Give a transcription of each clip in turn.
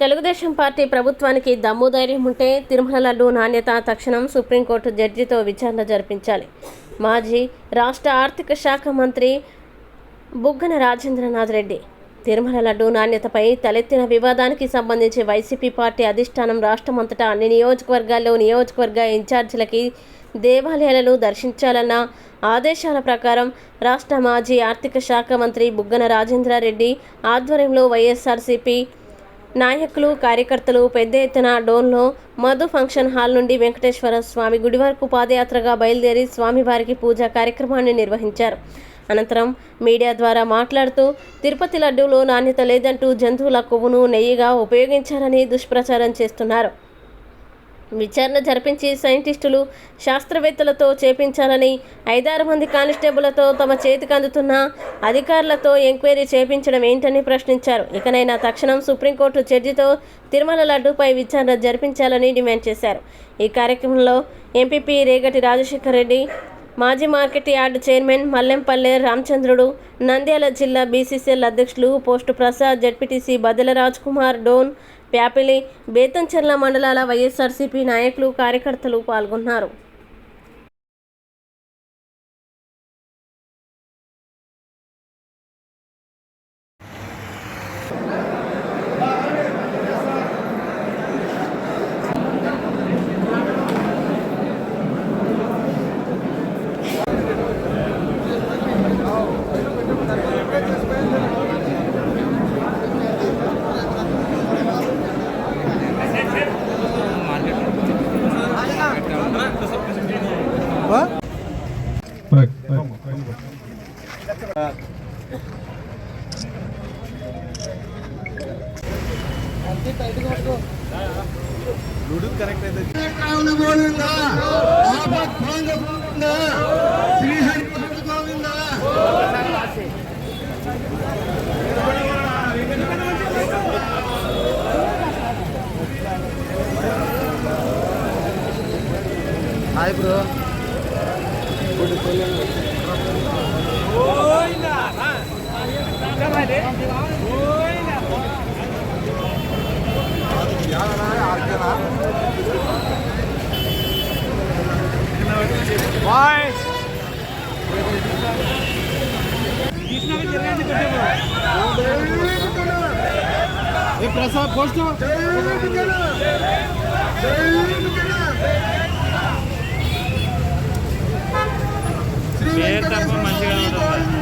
Telugu Desam party ప్రభుత్వానికి దమ్ము ధైర్యం ఉంటే తిరుమల లడ్డు నాణ్యత తక్షణం సుప్రీంకోర్టు జడ్జితో విచారణ జరిపించాలి. మాజీ రాష్ట్ర ఆర్థిక శాఖ మంత్రి బుగ్గన రాజేంద్రనాథ్ రెడ్డి తిరుమల లడ్డు నాణ్యతపై తలెత్తిన వివాదానికి సంబంధించి వైసీపీ పార్టీ అధిష్టానం రాష్ట్రమంతటా అన్ని నియోజకవర్గాల్లో నియోజకవర్గ ఇన్ఛార్జీలకి దేవాలయాలను దర్శించాలన్న ఆదేశాల ప్రకారం రాష్ట్ర మాజీ ఆర్థిక శాఖ మంత్రి బుగ్గన రాజేంద్రారెడ్డి ఆధ్వర్యంలో వైఎస్ఆర్సీపీ నాయకులు కార్యకర్తలు పెద్ద ఎత్తున డోన్లో మధు ఫంక్షన్ హాల్ నుండి వెంకటేశ్వర స్వామి గుడి వరకు పాదయాత్రగా బయలుదేరి స్వామివారికి పూజా కార్యక్రమాన్ని నిర్వహించారు. అనంతరం మీడియా ద్వారా మాట్లాడుతూ తిరుపతి లడ్డూలో నాణ్యత లేదంటూ జంతువుల కొవ్వును నెయ్యిగా ఉపయోగించారని దుష్ప్రచారం చేస్తున్నారు. విచారణ జరిపించి సైంటిస్టులు శాస్త్రవేత్తలతో చేపించాలని ఐదారు మంది కానిస్టేబుళ్ళతో తమ చేతికి అందుతున్న అధికారులతో ఎంక్వైరీ చేపించడం ఏంటని ప్రశ్నించారు. ఇకనైనా తక్షణం సుప్రీంకోర్టు జడ్జితో తిరుమల లడ్డూపై విచారణ జరిపించాలని డిమాండ్ చేశారు. ఈ కార్యక్రమంలో ఎంపీపీ రేగటి రాజశేఖర్ రెడ్డి మాజీ మార్కెట్ యార్డ్ చైర్మన్ మల్లెంపల్లె రామచంద్రుడు నంద్యాల జిల్లా బీసీసీఎల్ అధ్యక్షులు పోస్టు ప్రసాద్ జడ్పీటీసీ బదల రాజ్ కుమార్ డోన్ ప్యాపిలి బేతంచెర్ల మండలాల వైఎస్ఆర్సీపీ నాయకులు కార్యకర్తలు పాల్గొన్నారు. Ravana Govinda ఆపత్ భాంగ Govinda Srihari Govinda hi bro Prasad post పేరు తప్ప మంచిగా ఉంటుంది.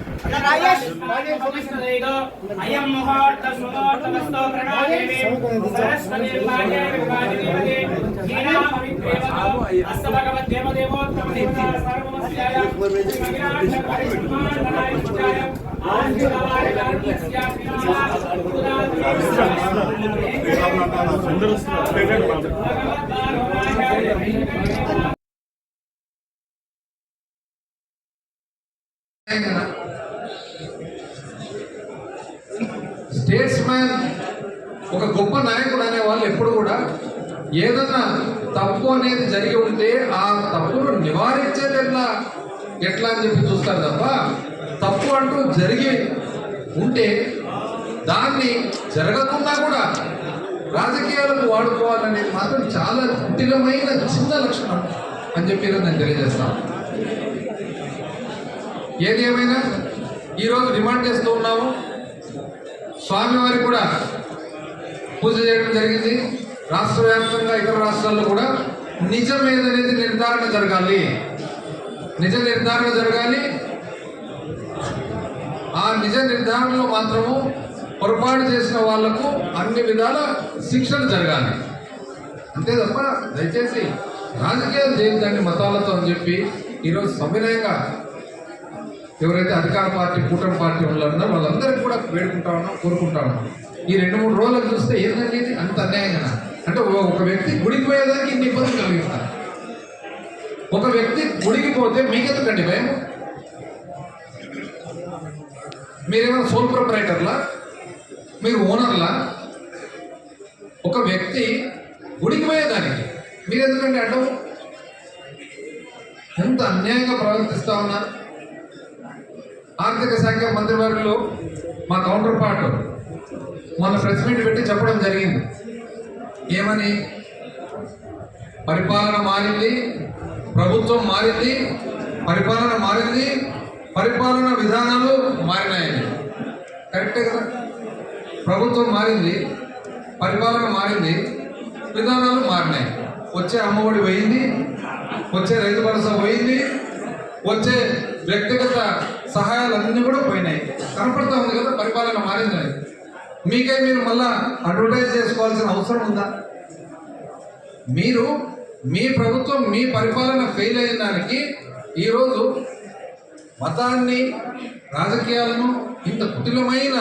रहेगा अयम मुहूर्त सुमुहूर्त वस्तु प्रणादेवी सरस्वती पार्य विभागे हीना भवित्वेव अस्त भगवत देवदेवोत्तम देवता सर्वमस्याय विघ्नार्थनाय सुखाय आस्थिताय गार्गीस्या सुंदर भगवत స్టేట్స్ మ్యాన్ ఒక గొప్ప నాయకుడు అనే వాళ్ళు ఎప్పుడు కూడా ఏదన్నా తప్పు అనేది జరిగి ఉంటే ఆ తప్పును నివారించేది ఎట్లా ఎట్లా అని చెప్పి చూస్తారు తప్ప తప్పు అంటూ జరిగి ఉంటే దాన్ని జరగకుండా కూడా రాజకీయాలకు వాడుకోవాలనేది మాత్రం చాలా కుటిలమైన చిన్న లక్షణం అని చెప్పి నేను తెలియజేస్తాను ఏది ఏమైనా? ఈరోజు డిమాండ్ చేస్తూ ఉన్నాము. స్వామివారి కూడా పూజ చేయడం జరిగింది. రాష్ట్ర వ్యాప్తంగా ఇతర రాష్ట్రాల్లో కూడా నిజం ఏదనేది నిర్ధారణ జరగాలి. నిజ నిర్ధారణ జరగాలి. ఆ నిజ నిర్ధారణలో మాత్రము పొరపాటు చేసిన వాళ్ళకు అన్ని విధాల శిక్షలు జరగాలి. అంతే తప్ప దయచేసి రాజకీయాలు చేయొద్దండి మతాలతో అని చెప్పి ఈరోజు సవినయంగా ఎవరైతే అధికార పార్టీ కూటమి పార్టీ ఉన్నారో వాళ్ళందరికీ కూడా వేడుకుంటా ఉన్నాం కోరుకుంటా ఉన్నాం. ఈ రెండు మూడు రోజులు చూస్తే ఏంటంటే అంత అన్యాయంగా అంటే ఒక వ్యక్తి గుడికి పోయేదానికి ఇన్ని ఇబ్బంది కలిగిస్తారు ఒక వ్యక్తి గుడికి పోతే మీకెందుకండి భయం? మీరేమైనా సోల్ ప్రొపరేటర్లా మీరు ఓనర్లా ఒక వ్యక్తి గుడికి పోయేదానికి మీరు అడ్డం? ఎంత అన్యాయంగా ప్రవర్తిస్తా ఉన్నారు? ఆర్థిక శాఖ మంత్రివర్గంలో మా కౌంటర్ పార్ట్ మొన్న ప్రెస్ మీట్ పెట్టి చెప్పడం జరిగింది. ఏమని? పరిపాలన మారింది ప్రభుత్వం మారింది పరిపాలన మారింది పరిపాలన విధానాలు మారినాయని కరెక్టే కదా? ప్రభుత్వం మారింది పరిపాలన మారింది విధానాలు మారినాయి. వచ్చే అమ్మఒడి పోయింది వచ్చే రైతు భరోసా పోయింది వచ్చే వ్యక్తిగత సహాయాలన్నీ కూడా పోయినాయి. కనపడతా ఉంది కదా పరిపాలన మారిందని. మీకై మీరు మళ్ళా అడ్వర్టైజ్ చేసుకోవాల్సిన అవసరం ఉందా? మీరు మీ ప్రభుత్వం మీ పరిపాలన ఫెయిల్ అయిన దానికి ఈరోజు మతాన్ని రాజకీయాలను ఇంత కుటిలమైన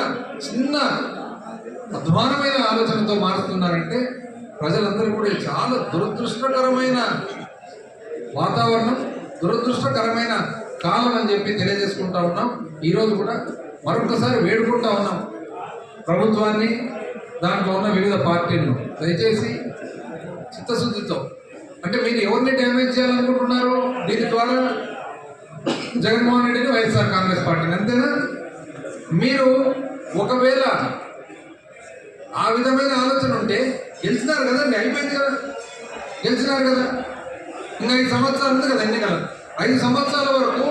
చిన్న అధ్వానమైన ఆలోచనతో మారుస్తున్నారంటే ప్రజలందరూ కూడా చాలా దురదృష్టకరమైన వాతావరణం దురదృష్టకరమైన కాలం అని చెప్పి తెలియజేసుకుంటా ఉన్నాం. ఈరోజు కూడా మరొకసారి వేడుకుంటా ఉన్నాం ప్రభుత్వాన్ని దాంట్లో ఉన్న వివిధ పార్టీలను. దయచేసి చిత్తశుద్ధితో. అంటే మీరు ఎవరిని డ్యామేజ్ చేయాలనుకుంటున్నారు దీని ద్వారా జగన్మోహన్ రెడ్డిని వైఎస్ఆర్ కాంగ్రెస్ పార్టీని. అంతేనా? మీరు ఒకవేళ ఆ విధమైన ఆలోచన ఉంటే గెలిచినారు కదండి అయిపోయింది కదా. గెలిచినారు కదా. ఇంకా ఐదు సంవత్సరాలు ఉంది కదా ఎన్నికలు. ఐదు సంవత్సరాల వరకు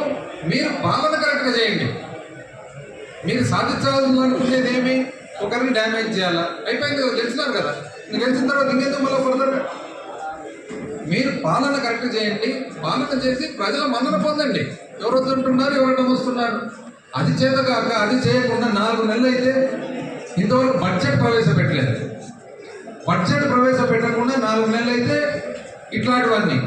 మీరు పాలన కరెక్ట్గా చేయండి. మీరు సాధించాలనుకునేది ఏమి? ఒకరిని డ్యామేజ్ చేయాలా? అయిపోయింది కదా గెలిచినారు కదా. గెలిచిన తర్వాత ఇంకెందుకు మళ్ళీ ఫర్దర్ మీరు పాలన కరెక్ట్ చేయండి. పాలన చేసి ప్రజల మన్నన పొందండి. ఎవరు వస్తుంటున్నారు ఎవరు నమ్ముస్తున్నారు అది చేత కాక అది చేయకుండా నాలుగు నెలలు అయితే ఇంతవరకు బడ్జెట్ ప్రవేశపెట్టలేదు. బడ్జెట్ ప్రవేశపెట్టకుండా నాలుగు నెలలు అయితే ఇట్లాంటివన్నీ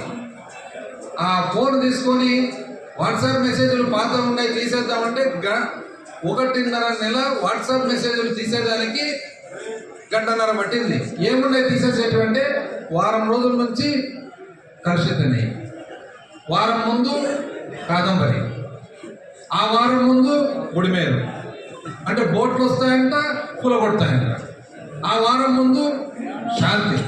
ఆ ఫోన్ తీసుకొని వాట్సాప్ మెసేజ్లు పాత ఉన్నాయి తీసేద్దామంటే గ- ఒకటిన్నర నెల వాట్సాప్ మెసేజ్లు తీసేదానికి గంటన్నర పట్టింది. ఏమున్నాయి తీసేసేటువంటి వారం రోజుల నుంచి కలుషితని వారం ముందు కాదంబరి. ఆ వారం ముందు గుడిమేరు అంటే బోట్లు వస్తాయంట కూలగొడతాయంట. ఆ వారం ముందు శాంతి.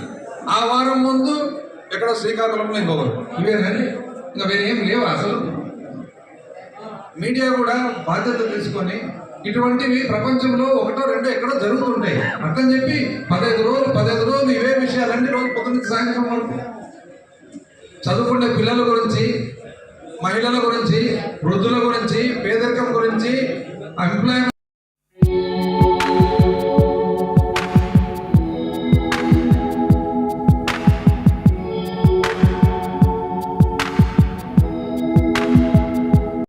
ఆ వారం ముందు ఎక్కడో శ్రీకాకుళంలో ఇంకొకరు ఇవేనండి ఇంకా వేరేం లేవు అసలు? మీడియా కూడా బాధ్యత తీసుకొని ఇటువంటివి ప్రపంచంలో ఒకటో రెండో ఎక్కడో జరుగుతుంటాయి. అర్థం చెప్పి పదహైదు రోజులు పదహైదు రోజులు ఇవే విషయాలన్నీ రోజు పొద్దున్న సాయంత్రం వరకు. చదువుకునే పిల్లల గురించి మహిళల గురించి వృద్ధుల గురించి పేదరికం గురించి ఎంప్లాయ్మెంట్